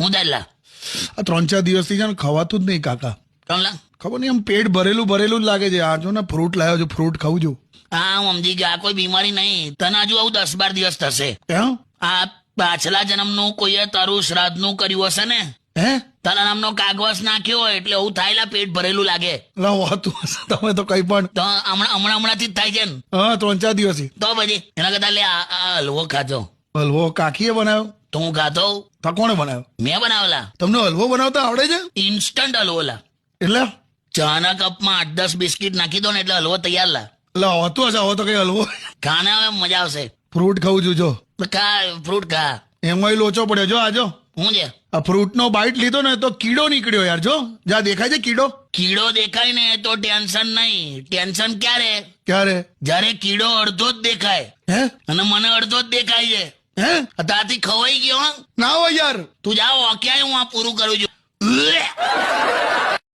હું દાદલા આ ત્રણ ચાર દિવસથી છે ને ખવાતું જ નહીં કાકા. કમલા ખબર નહીં આમ પેટ ભરેલું ભરેલું જ લાગે છે. આ જો ને ફ્રૂટ લાવ્યો છું ફ્રૂટ ખાવું છું. હા હું સમજી ગયા. કોઈ બીમારી નહીં. તને હજુ આવું દસ બાર દિવસ થશે. એમ આ પાછલા જન્મનું કોઈએ તારું શ્રાદ્ધનું કર્યું હશે ને? હે? તારા નામનો કાગવાસ નાખ્યો હોય એટલે હું થાયલા પેટ ભરેલું લાગે. તમે તો કઈ પણ. તો હમણાં હમણાં હમણાંથી જ થાય છે ને? હા ત્રણ ચાર દિવસથી. તો પછી એના કરતા લે આ હલવો ખાજો. હલવો કાકીએ બનાવ્યો? તો હું ખાતો. તો કોણે બનાવ્યો? મેં બનાવેલા. તમને હલવો બનાવતા આવડે છે? ઇન્સ્ટન્ટ હલવો લા એટલે? ચાના કપમાં આઠ દસ બિસ્કિટ નાખી દો ને એટલે હલવો તૈયાર લા. એટલે હોતું હશે હવે તો કઈ હલવો. ખાને હવે મજા આવશે. ફ્રૂટ ખાવું છું જો. ખા ફ્રૂટ ખા. એમાંય લોચો પડ્યો જો આજો હું છે? આ ફ્રૂટ નો બાઈટ લીધો ને તો કીડો નીકળ્યો યાર જો. જ્યાં દેખાય છે કીડો? કીડો દેખાય ને તો ટેન્શન નહીં. ટેન્શન ક્યારે? ક્યારે? જ્યારે કીડો અડધો જ દેખાય. હે? અને મને અડધો જ દેખાય છે. હે? તાથી ખવાઈ ગયો ના હોય યાર. તું જાઓ ક્યાંય હું આ પૂરું કરું છું.